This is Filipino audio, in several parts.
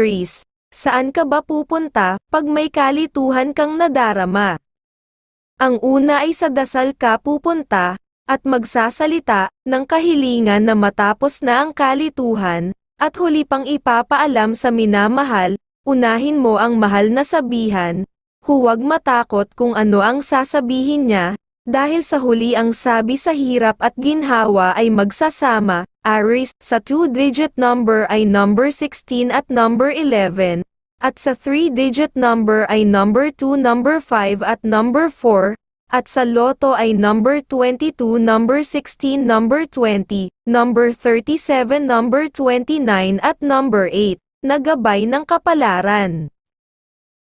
Aries, saan ka ba pupunta pag may kalituhan kang nadarama? Ang una ay sa dasal ka pupunta, at magsasalita ng kahilingan na matapos na ang kalituhan, at huli pang ipapaalam sa minamahal, unahin mo ang mahal na sabihan, huwag matakot kung ano ang sasabihin niya, dahil sa huli ang sabi sa hirap at ginhawa ay magsasama, Aries, sa two-digit number ay number 16 at number 11, at sa three-digit number ay number 2, number 5 at number 4, at sa loto ay number 22, number 16, number 20, number 37, number 29 at number 8, nagabay ng kapalaran.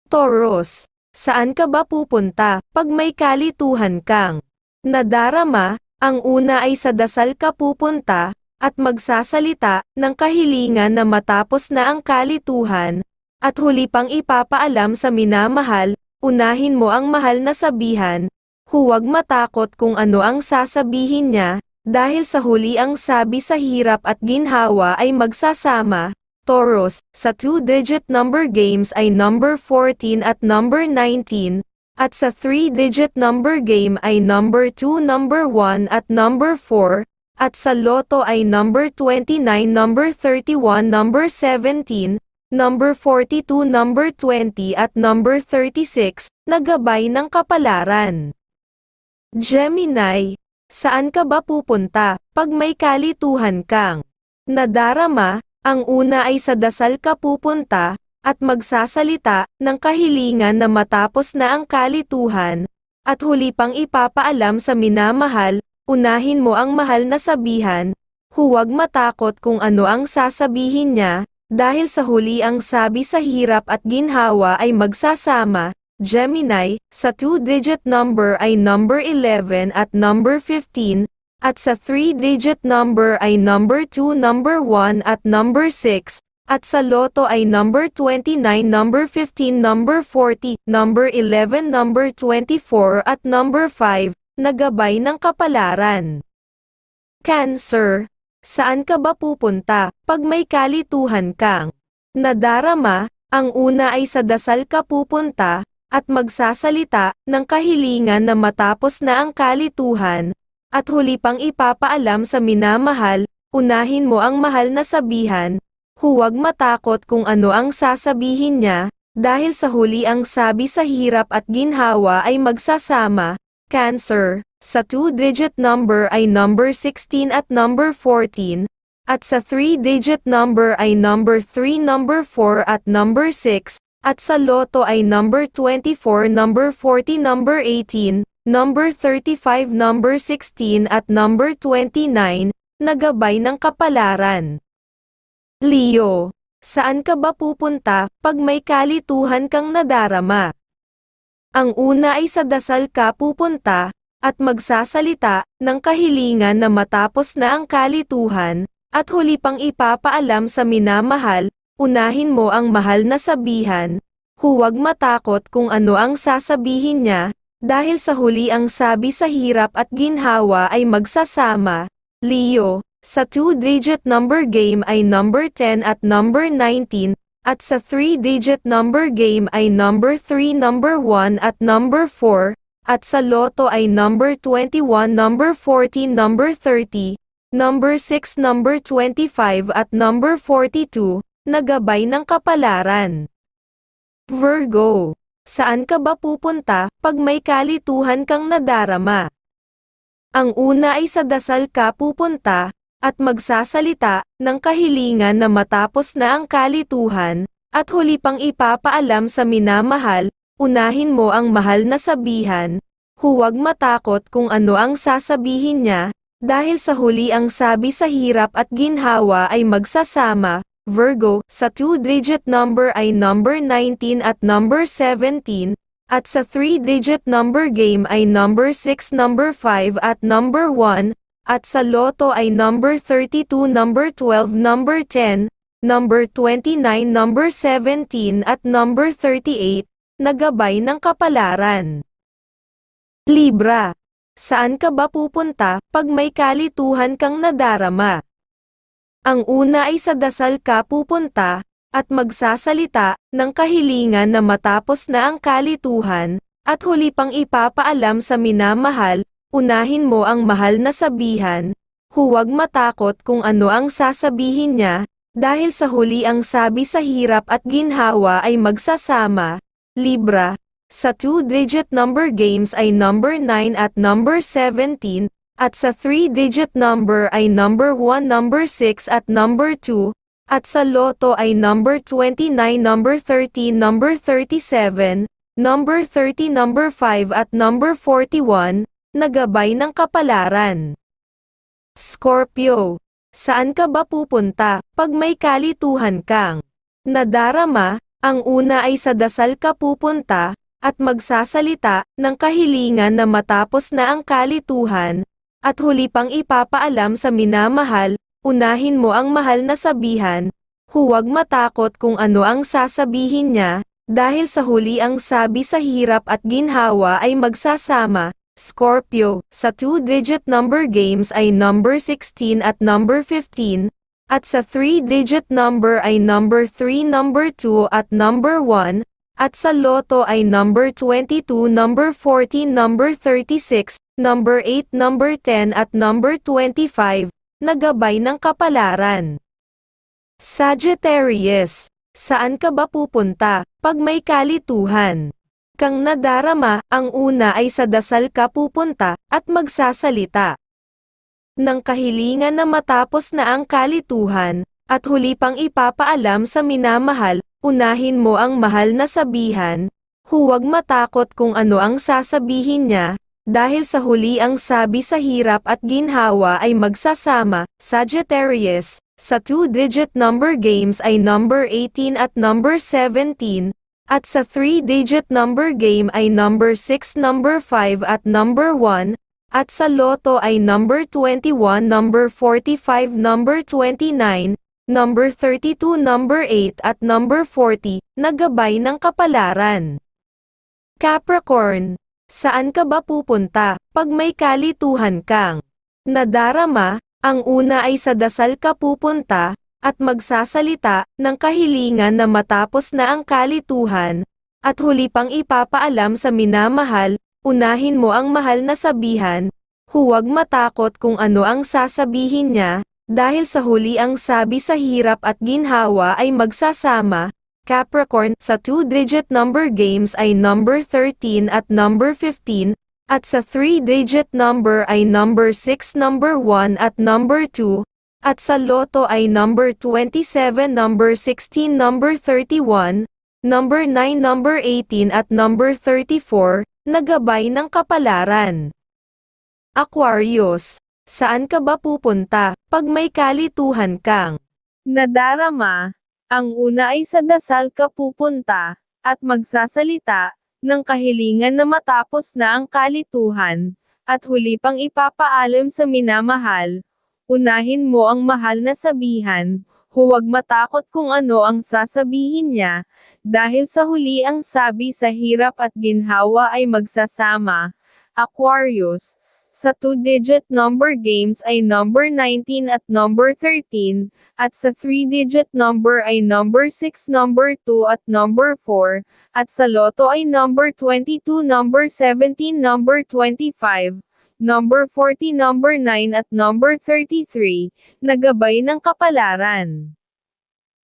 Taurus, saan ka ba pupunta pag may kalituhan kang nadarama? Ang una ay sa dasal ka pupunta, at magsasalita ng kahilingan na matapos na ang kalituhan, at huli pang ipapaalam sa minamahal, unahin mo ang mahal na sabihan, huwag matakot kung ano ang sasabihin niya, dahil sa huli ang sabi sa hirap at ginhawa ay magsasama, Taurus, sa two-digit number games ay number 14 at number 19, at sa three-digit number game ay number 2, number 1 at number 4, at sa loto ay number 29, number 31, number 17, number 42, number 20 at number 36, nagabay ng kapalaran. Gemini, saan ka ba pupunta pag may kalituhan kang nadarama? Ang una ay sa dasal ka pupunta, at magsasalita ng kahilingan na matapos na ang kalituhan, at huli pang ipapaalam sa minamahal, unahin mo ang mahal na sabihan, huwag matakot kung ano ang sasabihin niya, dahil sa huli ang sabi sa hirap at ginhawa ay magsasama, Gemini, sa two-digit number ay number 11 at number 15, at sa three-digit number ay number 2, number 1 at number 6, at sa loto ay number 29, number 15, number 40, number 11, number 24 at number 5, nagabay ng kapalaran. Cancer, saan ka ba pupunta pag may kalituhan kang nadarama? Ang una ay sa dasal ka pupunta, at magsasalita ng kahilingan na matapos na ang kalituhan, at huli pang ipapaalam sa minamahal, unahin mo ang mahal na sabihan, huwag matakot kung ano ang sasabihin niya, dahil sa huli ang sabi sa hirap at ginhawa ay magsasama, Cancer, sa two-digit number ay number 16 at number 14, at sa three-digit number ay number 3, number 4 at number 6, at sa loto ay number 24, number 40, number 18, number 35, number 16 at number 29, nagabay ng kapalaran. Leo, saan ka ba pupunta pag may kalituhan kang nadarama? Ang una ay sa dasal ka pupunta, at magsasalita ng kahilingan na matapos na ang kalituhan, at huli pang ipapaalam sa minamahal, unahin mo ang mahal na sabihan, huwag matakot kung ano ang sasabihin niya, dahil sa huli ang sabi sa hirap at ginhawa ay magsasama, Leo, sa two-digit number game ay number 10 at number 19, at sa three-digit number game ay number 3, number 1 at number 4, at sa loto ay number 21, number 14, number 30, number 6, number 25 at number 42, nagabay ng kapalaran. Virgo, saan ka ba pupunta pag may kalituhan kang nadarama? Ang una ay sa dasal ka pupunta, at magsasalita ng kahilingan na matapos na ang kalituhan, at huli pang ipapaalam sa minamahal, unahin mo ang mahal na sabihan, huwag matakot kung ano ang sasabihin niya, dahil sa huli ang sabi sa hirap at ginhawa ay magsasama, Virgo, sa two-digit number ay number 19 at number 17, at sa three-digit number game ay number 6, number 5 at number 1, at sa loto ay number 32, number 12, number 10, number 29, number 17 at number 38, nagabay ng kapalaran. Libra, saan ka ba pupunta pag may kalituhan kang nadarama? Ang una ay sa dasal ka pupunta, at magsasalita ng kahilingan na matapos na ang kalituhan, at huli pang ipapaalam sa minamahal, unahin mo ang mahal na sabihan, huwag matakot kung ano ang sasabihin niya, dahil sa huli ang sabi sa hirap at ginhawa ay magsasama, Libra, sa two-digit number games ay number 9 at number 17, at sa three-digit number ay number 1, number 6 at number 2, at sa loto ay number 29, number 13, number 37, number 30, number 5 at number 41, nagabay ng kapalaran. Scorpio, saan ka ba pupunta pag may kalituhan kang nadarama? Ang una ay sa dasal ka pupunta, at magsasalita ng kahilingan na matapos na ang kalituhan, at huli pang ipapaalam sa minamahal, unahin mo ang mahal na sabihan, huwag matakot kung ano ang sasabihin niya, dahil sa huli ang sabi sa hirap at ginhawa ay magsasama. Scorpio, sa two-digit number games ay number 16 at number 15, at sa three-digit number ay number 3, number 2 at number 1, at sa loto ay number 22, number 14, number 36, number 8, number 10 at number 25, nagabay ng kapalaran. Sagittarius, saan ka ba pupunta pag may kalituhan? Kang nadarama, ang una ay sa dasal ka pupunta at magsasalita. Ng kahilingan na matapos na ang kalituhan, at huli pang ipapaalam sa minamahal, unahin mo ang mahal na sabihan, huwag matakot kung ano ang sasabihin niya, dahil sa huli ang sabi sa hirap at ginhawa ay magsasama, Sagittarius, sa two-digit number games ay number 18 at number 17, at sa three-digit number game ay number 6, number 5 at number 1, at sa loto ay number 21, number 45, number 29, number 32, number 8 at number 40, nagabay ng kapalaran. Capricorn, saan ka ba pupunta pag may kalituhan kang nadarama? Ang una ay sa dasal ka pupunta at magsasalita ng kahilingan na matapos na ang kalituhan, at huli pang ipapaalam sa minamahal, unahin mo ang mahal na sabihan, huwag matakot kung ano ang sasabihin niya, dahil sa huli ang sabi sa hirap at ginhawa ay magsasama, Capricorn, sa two-digit number games ay number 13 at number 15, at sa three-digit number ay number 6, number 1 at number 2, at sa loto ay number 27, number 16, number 31, number 9, number 18 at number 34, nagabay ng kapalaran. Aquarius, saan ka ba pupunta pag may kalituhan kang nadarama? Ang una ay sa dasal ka pupunta at magsasalita ng kahilingan na matapos na ang kalituhan at huli pang ipapaalam sa minamahal. Unahin mo ang mahal na sabihan, huwag matakot kung ano ang sasabihin niya, dahil sa huli ang sabi sa hirap at ginhawa ay magsasama. Aquarius, sa two-digit number games ay number 19 at number 13, at sa three-digit number ay number 6, number 2 at number 4, at sa loto ay number 22, number 17, number 25, number 40, number 9 at number 33, nagabay ng kapalaran.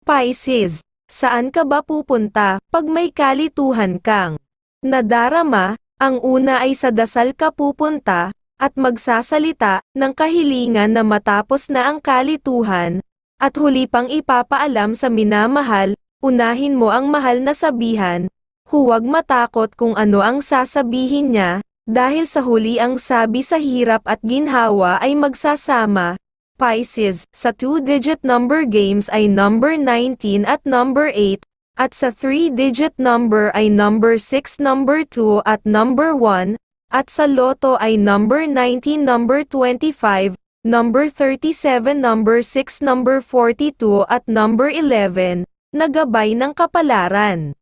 Pisces, saan ka ba pupunta pag may kalituhan kang nadarama? Ang una ay sa dasal ka pupunta at magsasalita ng kahilingan na matapos na ang kalituhan at huli pang ipapaalam sa minamahal, unahin mo ang mahal na sabihan, huwag matakot kung ano ang sasabihin niya, dahil sa huli ang sabi sa hirap at ginhawa ay magsasama. Pisces, sa two-digit number games ay number 19 at number 8, at sa three-digit number ay number 6, number 2 at number 1, at sa loto ay number 19, number 25, number 37, number 6, number 42 at number 11, nagabay ng kapalaran.